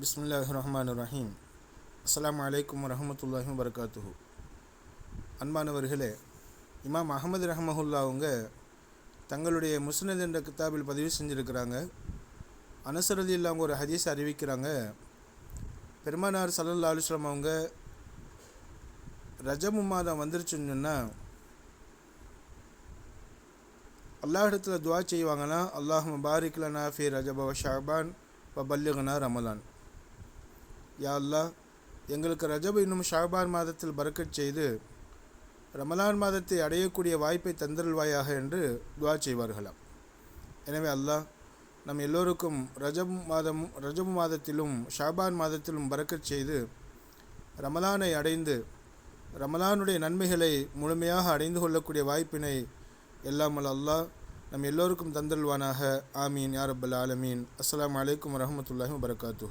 பிஸ்மில்லாஹ் ரஹ்மான் ரஹீம் அஸ்லாம் அலைக்கும் வரஹமத்துல்லாஹி வரகாத்துஹு அன்பானவர்களே இமாம் அகமது ரஹமஹுல்லா அவங்க தங்களுடைய முஸ்னத் என்ற கித்தாபில் பதிவு செஞ்சுருக்கிறாங்க. அனசரதி இல்லாமல் ஒரு ஹதீஸ் அறிவிக்கிறாங்க. பெருமானார் சல்லல்லா அலுவலம் அவங்க ரஜமு மாதம் வந்துருச்சுன்னு சொன்னால் அல்லாஹிடத்தில் துவா செய்வாங்கன்னா அல்லாஹ் பாரிக்லனா ஃபி ரஜப ஷாபான் பல்லுகனா ரமலான். யா அல்லாஹ் எங்களுக்கு ரஜப் இன்னும் ஷாபான் மாதத்தில் பறக்கச் செய்து ரமலான் மாதத்தை அடையக்கூடிய வாய்ப்பை தந்தருள்வாயாக என்று துவா செய்வார்களாம். எனவே அல்லாஹ் நம் எல்லோருக்கும் ரஜப் மாதம் ரஜப் மாதத்திலும் ஷாபான் மாதத்திலும் பறக்கச் செய்து ரமலானை அடைந்து ரமலானுடைய நன்மைகளை முழுமையாக அடைந்து கொள்ளக்கூடிய வாய்ப்பினை எல்லாமல் அல்லாஹ் நம் எல்லோருக்கும் தந்தல்வானாக ஆமீன். யாரப்பல் ஆலமீன். அஸ்லாம் அலைக்கும் வரமத்துல்லாஹி வரகாத்து